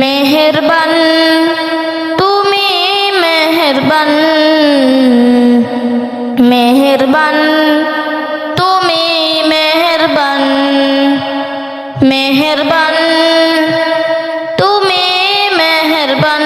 মেহেরবান তুমি মেহেরবান মেহেরবান, তুমি মেহেরবান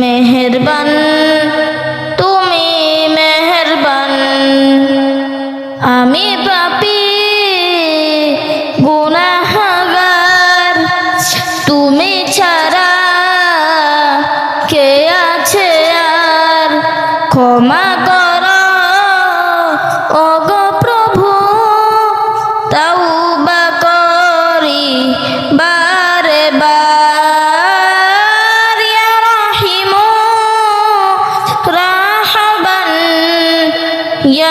মেহেরবান, তুমি মেহেরবান। আমি পাপি, গুনাহগার, তুমি ছাড়া কে আছে আর? ক্ষমা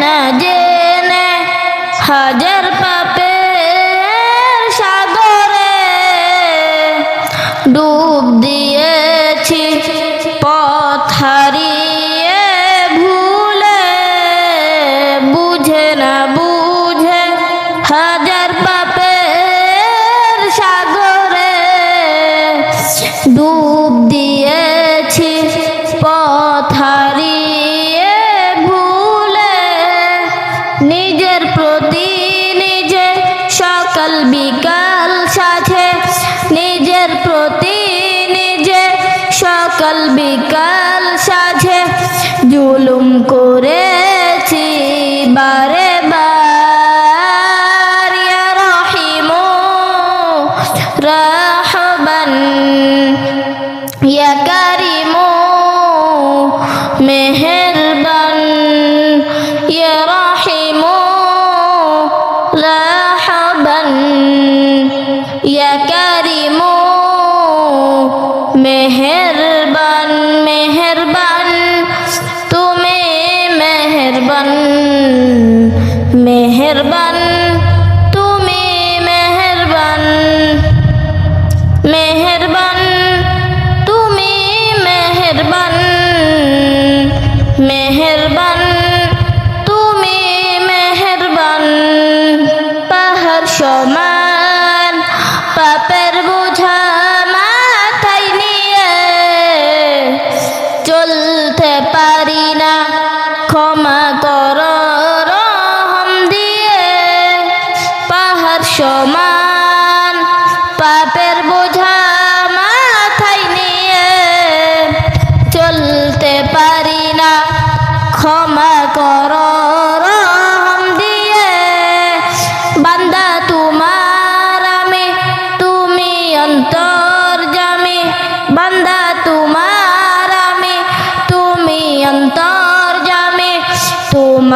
না জেনে হাজার পাপের প্রতি নিজে সকাল বিকাল সাথে নিজের প্রতি নিজে সকাল বিকাল সাথে জুলুম করেছি ইয়া কারিমু মেহেরবান মেহেরবান তুমি মেহেরবান পারি না।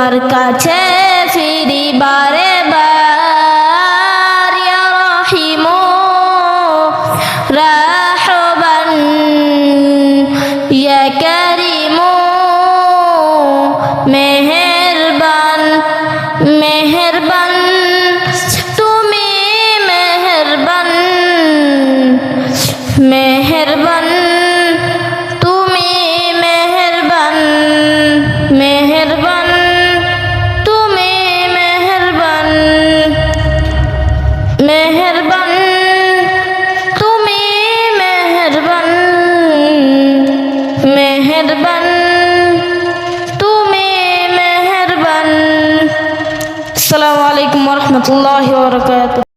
তোমার কাছে ফিরি বারে রাহবান কারিমু মেহেরবান মেহেরবান তুমি মেহেরবান মেহেরবান। রাহমাতুল্লাহি বরকাত